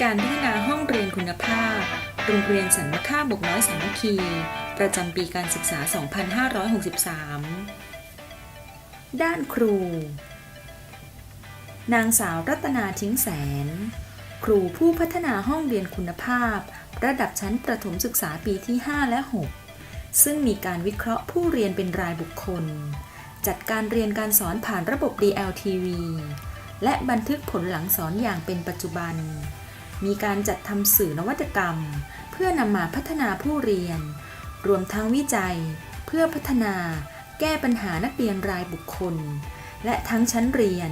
การพัฒนาห้องเรียนคุณภาพ โรงเรียนสันมค่าบกน้อยสามัคคี ประจำปีการศึกษา 2563 ด้านครู นางสาวรัตนาทิ้งแสน ครูผู้พัฒนาห้องเรียนคุณภาพ ระดับชั้นประถมศึกษาปีที่ 5 และ 6 ซึ่งมีการวิเคราะห์ผู้เรียนเป็นรายบุคคล จัดการเรียนการสอนผ่านระบบ DLTV และบันทึกผลหลังสอนอย่างเป็นปัจจุบัน มีการจัดทำสื่อนวัตกรรม เพื่อนำมาพัฒนาผู้เรียน รวมทั้งวิจัย เพื่อพัฒนา แก้ปัญหานักเรียนรายบุคคล และทั้งชั้นเรียน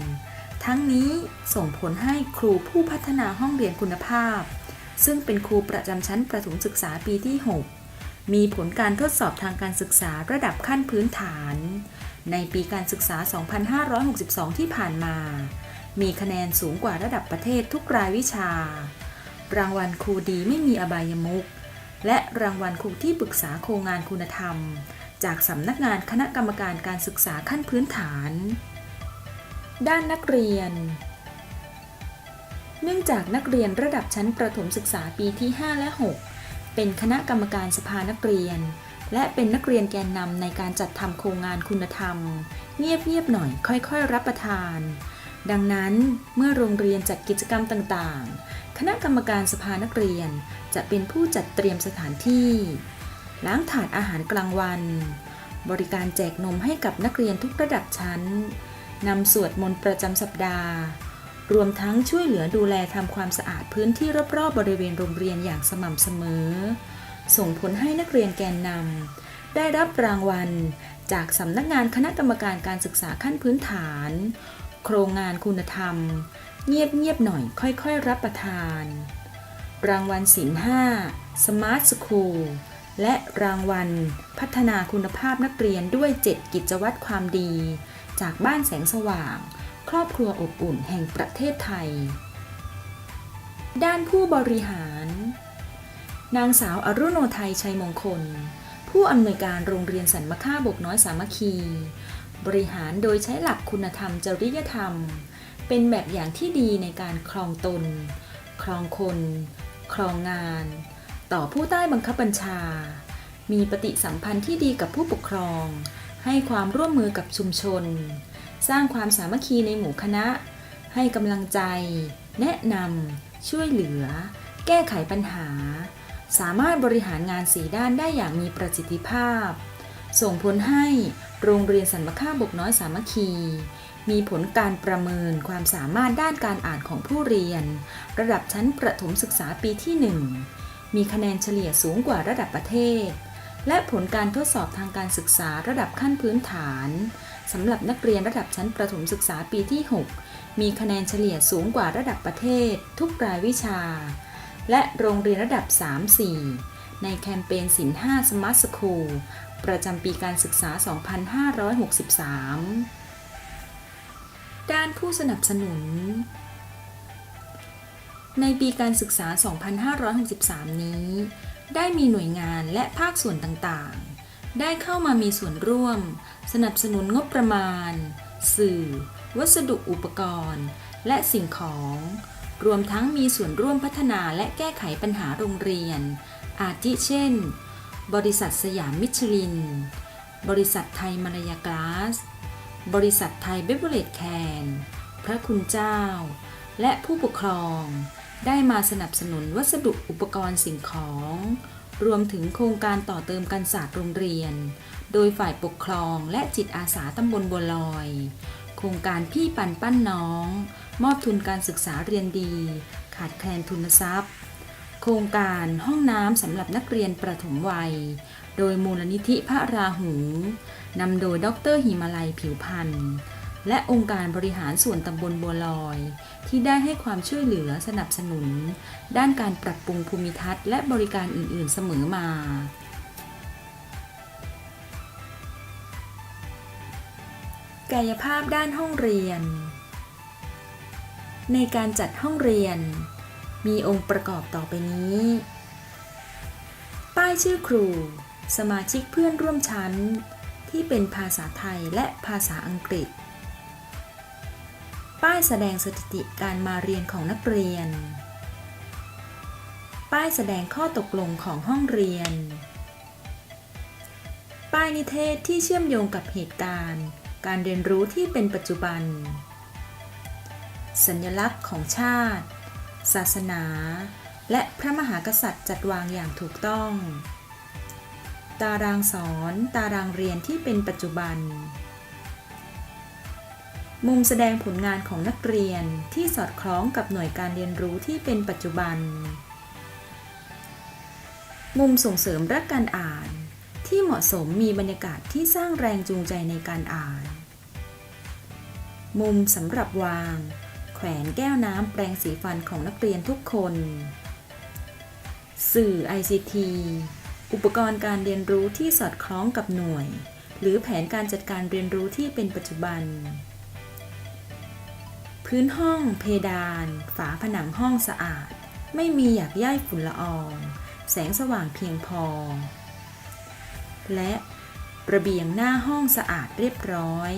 ทั้งนี้ส่งผลให้ครูผู้พัฒนาห้องเรียนคุณภาพ ซึ่งเป็นครูประจำชั้นประถมศึกษาปีที่ 6 มีผลการทดสอบทางการศึกษาระดับขั้นพื้นฐาน ในปีการศึกษา 2562 ที่ผ่านมา มีคะแนนสูงกว่าระดับประเทศทุกรายวิชา รางวัลครูดีไม่มีอบายมุขและรางวัลครูที่ปรึกษาโครงงานคุณธรรม จากสำนักงานคณะกรรมการการศึกษาขั้นพื้นฐาน ด้านนักเรียน เนื่องจากนักเรียนระดับชั้นประถมศึกษาปีที่ 5 และ 6 เป็นคณะกรรมการสภานักเรียน และเป็นนักเรียนแกนนำในการจัดทำโครงงานคุณธรรม เงียบๆหน่อยค่อยๆ รับประทาน ดังนั้นเมื่อโรงเรียนจัดกิจกรรมต่างๆ คณะกรรมการสภานักเรียนจะเป็นผู้จัดเตรียมสถานที่ ล้างถาดอาหารกลางวัน บริการแจกนมให้กับนักเรียนทุกระดับชั้นนำสวดมนต์ประจำสัปดาห์ รวมทั้งช่วยเหลือดูแลทำความสะอาดพื้นที่รอบๆบริเวณโรงเรียนอย่างสม่ำเสมอ ส่งผลให้นักเรียนแกนนำได้รับรางวัลจากสำนักงานคณะกรรมการการศึกษาขั้นพื้นฐาน โครงงานคุณธรรม เงียบๆหน่อยค่อยๆ รับประทาน รางวัลศิลป์5 Smart School และรางวัล พัฒนาคุณภาพนักเรียนด้วย 7 กิจวัตรความดี จากบ้านแสงสว่าง ครอบครัวอบอุ่นแห่งประเทศไทย ด้านผู้บริหาร นางสาวอรุโนไทยชัยมงคล ผู้อำนวยการโรงเรียนสันมะค่าบกน้อยสามัคคี บริหารโดยใช้หลักคุณธรรมจริยธรรม เป็นแบบอย่างที่ดีในการครองตน ครองคน ครองงาน ต่อผู้ใต้บังคับบัญชา มีปฏิสัมพันธ์ที่ดีกับผู้ปกครอง ให้ความร่วมมือกับชุมชน สร้างความสามัคคีในหมู่คณะ ให้กำลังใจ แนะนำช่วยเหลือ แก้ไขปัญหา สามารถบริหารงานสีด้านได้อย่างมีประสิทธิภาพ ส่งผลให้โรงเรียนสันมค่าบกน้อยสามัคคี มีผลการประเมินความสามารถด้านการอ่านของผู้เรียน ระดับชั้นประถมศึกษาปีที่ 1 มีคะแนนเฉลี่ยสูงกว่าระดับประเทศ และผลการทดสอบทางการศึกษาระดับขั้นพื้นฐานสำหรับนักเรียนระดับชั้นประถมศึกษาปีที่ 6 มีคะแนนเฉลี่ยสูงกว่าระดับประเทศ ทุกรายวิชา และโรงเรียนระดับ 3-4 ในแคมเปญสิน5 Smart School ประจำปีการศึกษา 2563 ด้านผู้สนับสนุน ในปีการศึกษา 2563 นี้ ได้มีหน่วยงานและภาคส่วนต่างๆ ได้เข้ามามีส่วนร่วม สนับสนุนงบประมาณ สื่อ วัสดุอุปกรณ์ และสิ่งของ รวมทั้งมีส่วนร่วมพัฒนาและแก้ไขปัญหาโรงเรียน อาทิเช่น บริษัทสยามมิชลิน บริษัทไทยมารยากลาส บริษัทไทยเบเวอร์เลดแคน พระคุณเจ้า และผู้ปกครอง ได้มาสนับสนุนวัสดุอุปกรณ์สิ่งของ รวมถึงโครงการต่อเติมการศาสตร์โรงเรียน โดยฝ่ายปกครองและจิตอาสาตำบลบัวลอย โครงการพี่ปันปั้นน้อง มอบทุนการศึกษาเรียนดี ขาดแคลนทุนทรัพย์ โครงการห้องน้ำสำหรับนักเรียนประถมวัย โดยมูลนิธิพระราหูนำโดยดรหิมาลัยผิวพันธ์และองค์การบริหารส่วนตำบลบัวลอย ที่ได้ให้ความช่วยเหลือสนับสนุน ด้านการปรับปรุงภูมิทัศน์และบริการอื่น ๆ เสมอมา กายภาพด้านห้องเรียน ในการจัดห้องเรียน มีองค์ประกอบต่อไปนี้ ป้ายชื่อครู สมาชิกเพื่อนร่วมชั้น ที่เป็นภาษาไทยและภาษาอังกฤษ ป้ายแสดงสถิติการมาเรียนของนักเรียน ป้ายแสดงข้อตกลงของห้องเรียน ป้ายนิเทศที่เชื่อมโยงกับเหตุการณ์ การเรียนรู้ที่เป็นปัจจุบัน สัญลักษณ์ของชาติ ศาสนา และพระมหากษัตริย์จัดวางอย่างถูกต้อง ตารางสอนตารางเรียนที่เป็นปัจจุบัน มุมแสดงผลงานของนักเรียนที่สอดคล้องกับหน่วยการเรียนรู้ที่เป็นปัจจุบัน มุมส่งเสริมรักการอ่านที่เหมาะสมมีบรรยากาศที่สร้างแรงจูงใจในการอ่าน มุมสำหรับวาง แขวนแก้วน้ำแปรงสีฟันของนักเรียนทุกคน สื่อ ICT อุปกรณ์การเรียนรู้ที่สอดคล้องกับหน่วย หรือแผนการจัดการเรียนรู้ที่เป็นปัจจุบัน พื้นห้องเพดาน ฝาผนังห้องสะอาด ไม่มีหยากใยฝุ่นละออง แสงสว่างเพียงพอ และระเบียงหน้าห้องสะอาดเรียบร้อย